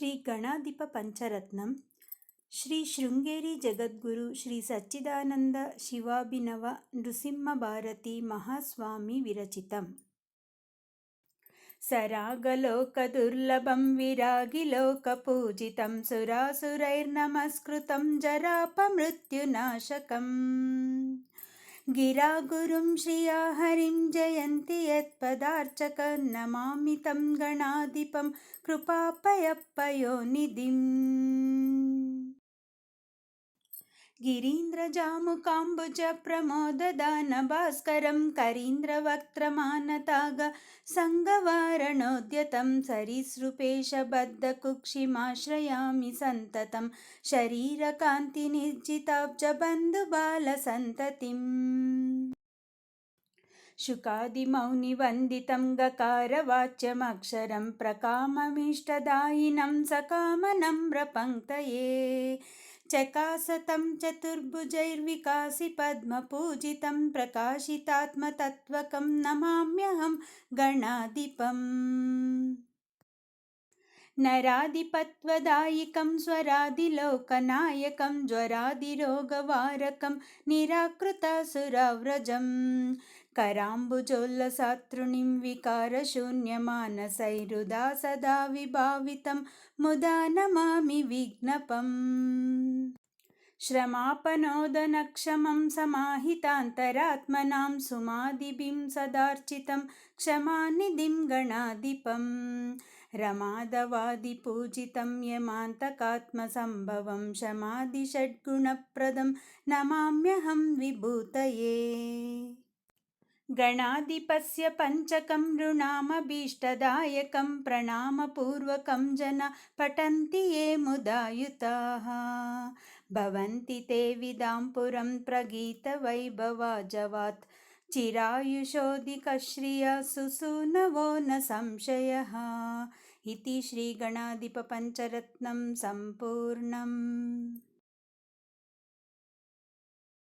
श्रीगणाधिपपञ्चरत्नं श्रीशृङ्गेरीजगद्गुरु श्रीसच्चिदानन्द शिवाभिनव नृसिंहभारती महास्वामिविरचितम् सरागलोकदुर्लभं विरागिलोकपूजितं सुरासुरैर्नमस्कृतं जरापमृत्युनाशकम् गिरागुरुं श्रियाहरिं जयन्ति यत्पदार्चक नमामि तं गणाधिपं कृपापयपयोनिधिम् गिरीन्द्रजामुकाम्बुजप्रमोददानभास्करं करीन्द्रवक्त्रमानताग सङ्गवारणोद्यतं सरीसृपेशबद्धकुक्षिमाश्रयामि सन्ततं शरीरकान्तिनिर्जिताब्जबन्धुबालसन्ततिम् शुकादिमौनिवन्दितं गकारवाच्यमक्षरं प्रकाममीष्टदायिनं सकामनम्रपङ्क्तये चकासतं चतुर्भुजैर्विकासि पद्मपूजितं प्रकाशितात्मतत्त्वकं नमाम्यहं गणाधिपम्। नराधिपत्वदायिकं स्वरादिलोकनायकं ज्वरादिरोगवारकं निराकृतासुरव्रजम् कराम्बुजोल्लसातृणीं विकारशून्यमानसैरुदा सदा विभावितं मुदा नमामि विघ्नपम्। श्रमापनोदनक्षमं समाहितान्तरात्मनां सुमादिभिं सदार्चितं क्षमानिधिं गणाधिपम्। रमादवादिपूजितं यमान्तकात्मसम्भवं शमादिषड्गुणप्रदं नमाम्यहं विभूतये गणाधिपस्य पञ्चकं नृणामभीष्टदायकं प्रणामपूर्वकं जना पठन्ति ये मुदायुताः। भवन्ति ते विदां पुरं प्रगीतवैभवाजवात्। चिरायुषोऽधिकश्रिया सुसूनवो न संशयः। इति श्रीगणाधिपपञ्चरत्नं सम्पूर्णम्